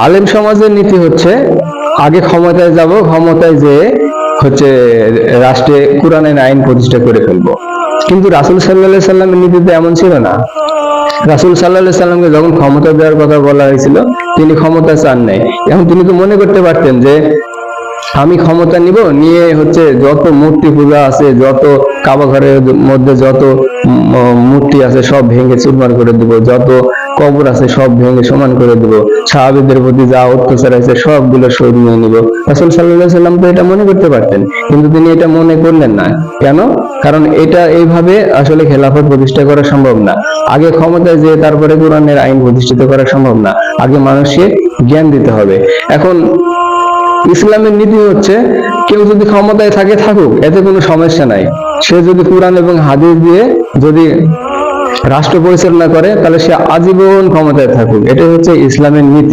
আলেম সমাজের নীতি হচ্ছে, আগে ক্ষমতায় যাব, ক্ষমতায় যে হচ্ছে রাষ্ট্রে কোরআনের আইন প্রতিষ্ঠা করে ফেলব। কিন্তু রাসুল সাল্লাহ সাল্লামের নীতিতে এমন ছিল না। রাসুল সাল্লাহ সাল্লামকে যখন ক্ষমতা দেওয়ার কথা বলা হয়েছিল, তিনি ক্ষমতা চান নাই। এখন তিনি তো মনে করতে পারতেন যে, আমি ক্ষমতা নিব, নিয়ে হচ্ছে যত মূর্তি পূজা আছে, যত কাবা ঘরের মধ্যে যত মূর্তি আছে, সব ভেঙে চুরমার করে দিব, যত কবর আছে, সব ভেঙে সমান করে দিব। সাহাবিদের প্রতি যা অত্যাচার আছে, সবগুলো সরিয়ে নিব। রাসুল সাল্লাহ সাল্লাম তো এটা মনে করতে পারতেন, কিন্তু তিনি এটা মনে করলেন না। কেন? কারণ এটা এইভাবে আসলে খেলাফত প্রতিষ্ঠা করা সম্ভব না। আগে ক্ষমতায় যে তারপরে কোরআনের আইন প্রতিষ্ঠিত করা সম্ভব না। আগে মানুষকে জ্ঞান দিতে হবে। এখন ইসলামের নীতি হচ্ছে, কেউ যদি ক্ষমতায় থাকে, থাকুক, এতে কোনো সমস্যা নাই। সে যদি কোরআন এবং হাদিস দিয়ে যদি রাষ্ট্র পরিচালনা করে তাহলে সে আজীবন ক্ষমতায় থাকুক। এটা হচ্ছে ইসলামের নীতি।